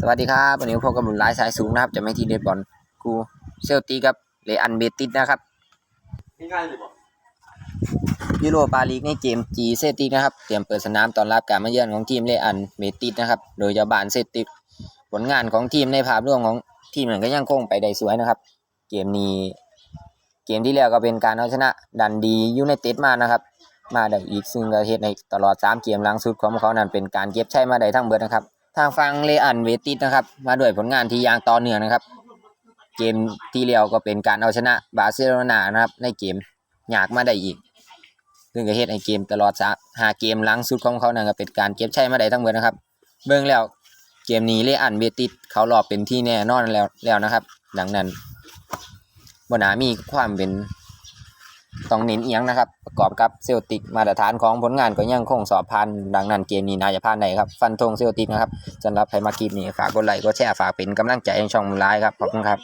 สวัสดีครับวันนี้พบกับบุญหลายสายสูงนะครับ จะไม่ทีเด็ดบอลกูเซลตีกับเลอันเบติสนะครับง่ายๆเลยบอกยูโรปาลีกในเกมจีเซติกนะครับ เตรียมเปิดสนามต้อนรับการมาเยือนของทีมเลอันเบติสนะครับ โดยเจ้าบ้านเซติกผลงานของทีมในภาพรวมของทีมนั้นก็ยังคงไปได้สวยนะครับ เกมนี้ เกมที่แล้วก็เป็นการเอาชนะ ดันดียูไนเต็ดมานะครับ มาได้อีกซึ่งก็เฮ็ดในตลอด 3 เกมหลังสุดของพวกเขานั้นเป็นการเก็บชัยมาได้ทั้งเบิดนะครับ ทางฝั่งเลอันเวติสนะครับ มาด้วยผลงานที่ยางต่อเนื่องนะครับ เกมที่แล้วก็เป็นการเอาชนะบาร์เซโลนานะครับ ในเกมอยากมาได้อีก ซึ่งก็เฮ็ดให้เกมตลอดหาเกมหลังสุดของเขานั่นก็เป็นการเก็บชัยมาได้ทั้งเบิดนะครับ เบิ่งแล้วเกมนี้เลอันเวติสเขารอบเป็นที่แน่นอนแล้วแล้วนะครับ ดังนั้นบนามีความเป็น ต้องเน้นเอียงนะครับ ประกอบกับเซลติกมาตรฐานของผลงานก็ยังคงสอบพันดังนั้นเกมนี้น่าจะผ่านได้ครับ ฟันธงเซลติกนะครับสำหรับไพมาคลิปนี้ฝากกดไลค์กดแชร์ฝากเป็นกำลังใจให้ช่องมูลไลครับขอบคุณครับ